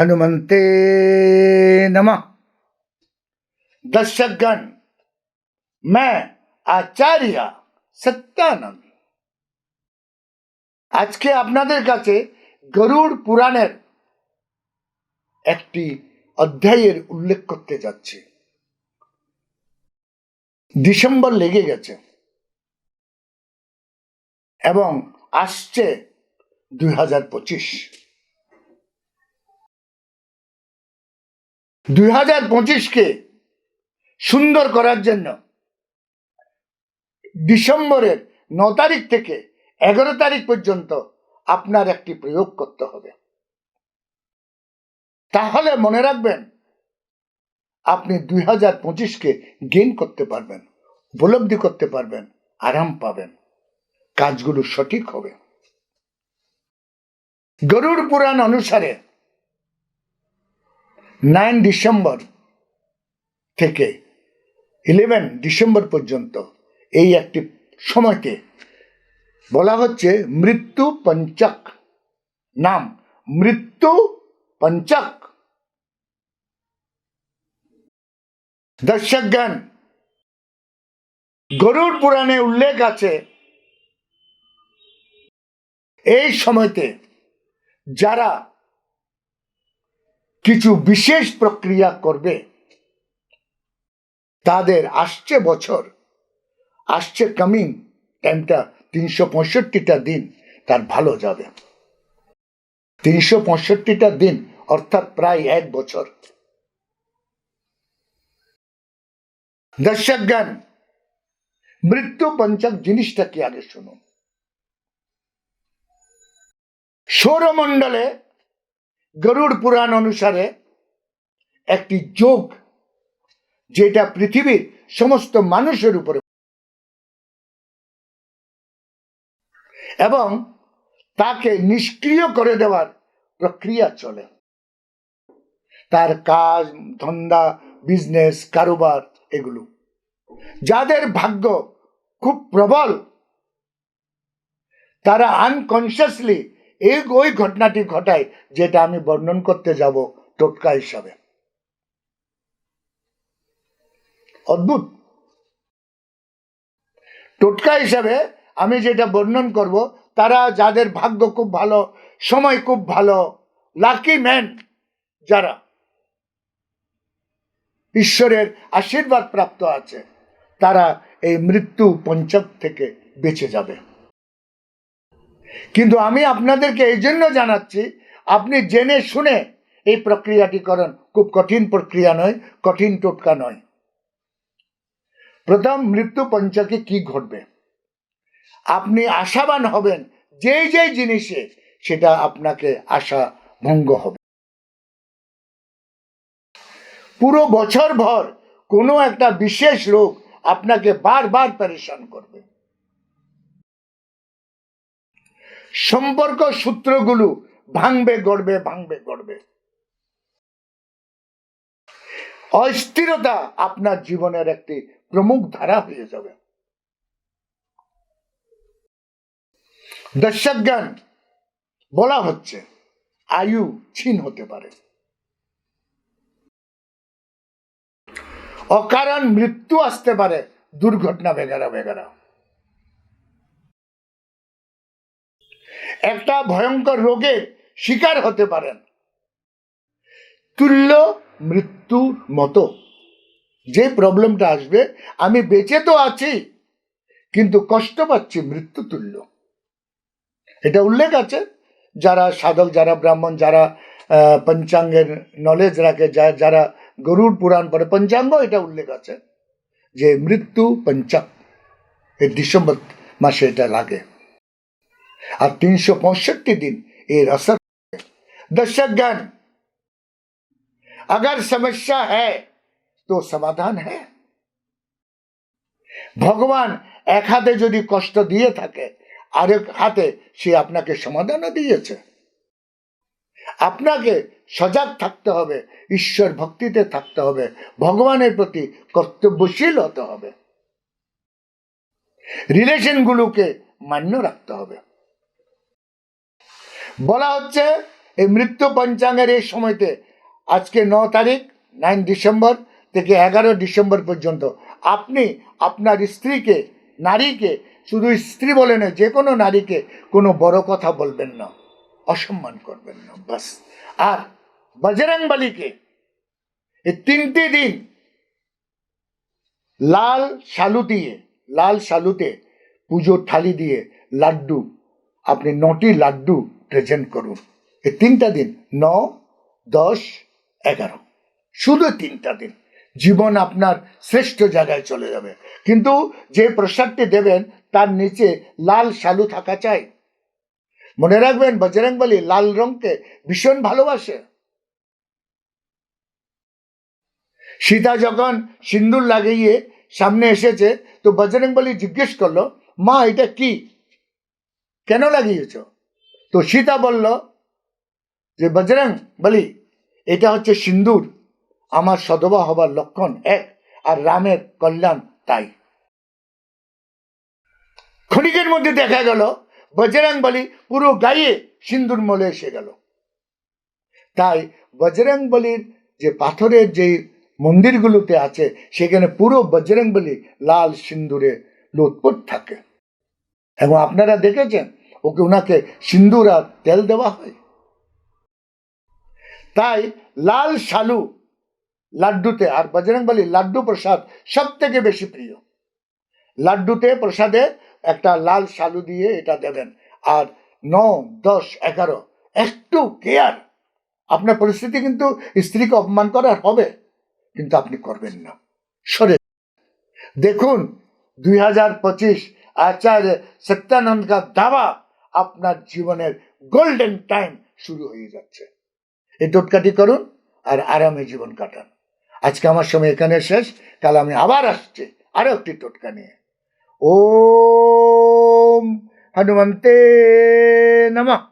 हनुमते नमः दर्शकगण मैं আচার্য সত্যানন্দ আজকে আপনাদের কাছে গরুড় পুরাণের একটি অধ্যায়ের উল্লেখ করতে যাচ্ছি ডিসেম্বর লেগে গেছে এবং আসছে দুই হাজার পঁচিশ দুই হাজার পঁচিশকে সুন্দর করার জন্য ডিসেম্বরের ন তারিখ থেকে এগারো তারিখ পর্যন্ত আপনার একটি প্রয়োগ করতে হবে। তাহলে মনে রাখবেন, আপনি দুই হাজার পঁচিশকে গেন করতে পারবেন, উপলব্ধি করতে পারবেন, আরাম পাবেন, কাজগুলো সঠিক হবে। গরুড় পুরাণ অনুসারে নাইন ডিসেম্বর থেকে ইলেভেন ডিসেম্বর পর্যন্ত এই একটি সময়কে বলা হচ্ছে মৃত্যু পঞ্চক। নাম মৃত্যু পঞ্চক। দর্শকগণ গরুর পুরাণে উল্লেখ আছে, এই সময়তে যারা কিছু বিশেষ প্রক্রিয়া করবে। তাদের আসছে বছর, আসছে কামিং টাইমটা তিনশো পঁয়ষট্টিটা দিন তার ভালো যাবে। তিনশো পঁয়ষট্টিটা দিন, অর্থাৎ প্রায় এক বছর। দর্শক জ্ঞান মৃত্যু পঞ্চক জিনিসটা কি আগে শুনুন সৌরমণ্ডলে গরুড় পুরাণ অনুসারে একটি যোগ যেটা পৃথিবীর সমস্ত মানুষের উপরে এবং তাকে নিষ্ক্রিয় করে দেওয়ার প্রক্রিয়া চলে। তার কাজ, ধন্দা বিজনেস কারোবার এগুলো। যাদের ভাগ্য খুব প্রবল, তারা আনকনসিয়াসলি এই ওই ঘটনাটি ঘটায়, যেটা আমি বর্ণন করতে যাব টোটকা হিসাবে। অদ্ভুত। টোটকা হিসাবে আমি যেটা বর্ণন করব, তারা যাদের ভাগ্য খুব ভালো, সময় খুব ভালো লাকি ম্যান যারা, ঈশ্বরের আশীর্বাদ প্রাপ্ত আছে, তারা এই মৃত্যু পঞ্চক থেকে বেঁচে যাবে। কিন্তু আমি আপনাদেরকে এই জন্য জানাচ্ছি, আপনি জেনে শুনে এই প্রক্রিয়াটি করেন। খুব কঠিন প্রক্রিয়া নয়, কঠিন টোটকা নয়। প্রথম মৃত্যু পঞ্চকে কি ঘটবে? আপনি আশাবান হবেন, যেই যেই জিনিসে, সেটা আপনাকে আশা ভঙ্গ হবে। পুরো বছর ভর কোনো একটা বিশেষ রোগ আপনাকে বারবার পরেশান করবে। সম্পর্ক সূত্রগুলো ভাঙবে, গড়বে ভাঙবে, গড়বে। অস্থিরতা আপনার জীবনের একটি প্রমুখ ধারা হয়ে যাবে। দর্শকগণ, বলা হচ্ছে আয়ু ক্ষীণ হতে পারে। অকারণ মৃত্যু আসতে পারে, দুর্ঘটনা বেগারা বেগারা। একটা ভয়ঙ্কর রোগের শিকার হতে পারেন। তুল্য মৃত্যুর মতো। যে প্রবলেমটা আসবে, আমি বেঁচে তো আছি, কিন্তু কষ্ট পাচ্ছি মৃত্যু তুল্য। এটা উল্লেখ আছে, যারা সাধক, যারা ব্রাহ্মণ, যারা পঞ্চাঙ্গের নলেজ রাখে যারা গরুড় পুরাণ পড়ে, পঞ্চাঙ্গ এটা উল্লেখ আছে, যে মৃত্যু পঞ্চক এই ডিসেম্বর মাসে এটা লাগে। আর তিনশো পঁয়ষট্টি दिन এর असर दर्शक गण अगर समस्या है তো সমাধান হ্যাঁ ভগবান এক হাতে যদি কষ্ট দিয়ে থাকে আরেক হাতে সে আপনাকে সমাধানও দিয়েছে আপনাকে সজাগ থাকতে হবে ঈশ্বর ভক্তিতে থাকতে হবে ভগবানের প্রতি কর্তব্যশীল হতে হবে রিলেশনগুলোকে মান্য রাখতে হবে বলা হচ্ছে, এই মৃত্যু পঞ্চাঙ্গের এই সময়তে, আজকে ন তারিখ নাইন ডিসেম্বর থেকে এগারো ডিসেম্বর পর্যন্ত, আপনি আপনার স্ত্রীকে, নারীকে, শুধু স্ত্রী বলে না যে কোনো নারীকে কোনো বড় কথা বলবেন না, অসম্মান করবেন না, বাস। আর বজরং বলিকে, এই তিনটি দিন লাল শালু দিয়ে লাল শালুতে পুজোর থালি দিয়ে লাড্ডু, আপনি নটি লাড্ডু প্রেজেন্ট করুন। এই তিনটা দিন, ন, দশ, এগারো। শুধু তিনটা দিন। জীবন আপনার শ্রেষ্ঠ জায়গায় চলে যাবে। কিন্তু যে প্রসাদটি দেবেন, তার নিচে লাল শালু থাকা চাই। মনে রাখবেন, বজরং বলি লাল রংকে ভীষণ ভালোবাসে। সীতা যখন সিন্দুর লাগিয়ে সামনে এসেছে, তো বজরং বলি জিজ্ঞেস করল, মা, এটা কি? কেন লাগিয়েছ? তো সীতা বলল যে, বজরং বলি, এটা হচ্ছে সিন্দুর। আমার সদবা হবার লক্ষণ এক, আর রামের কল্যাণ তাই। ক্ষণিকের মধ্যে দেখা গেল, বজরং বলি, পুরো গায়ে সিন্দুর মলে এসে গেল। তাই বজরং বলির যে পাথরের যে মন্দিরগুলোতে আছে, সেখানে পুরো বজরং বলি লাল সিন্দুরে লোটপট থাকে। এবং আপনারা দেখেছেন ওকে ওনাকে সিন্দুর আর তেল দেওয়া হয়। তাই লাল শালু লাড্ডুতে আর বজরং বলি লাড্ডু প্রসাদ সব থেকে বেশি প্রিয়। লাড্ডুতে প্রসাদে একটা লাল শালু দিয়ে এটা দেবেন। আর ন দশ, এগারো, একটু কেয়ার। আপনার পরিস্থিতি কিন্তু স্ত্রীকে অপমান করার হবে, কিন্তু আপনি করবেন না। সরে দেখুন, দুই হাজার পঁচিশ আচার্য সত্যানন্দ কা দাবা আপনার জীবনের গোল্ডেন টাইম শুরু হয়ে যাচ্ছে। এই টোটকাটি করুন আর আরামে জীবন কাটান। আজকে আমার সময় এখানে শেষ, কাল আমি আবার আসছি আরও একটি টোটকা নিয়ে। ও হনুমন্তে নমঃ।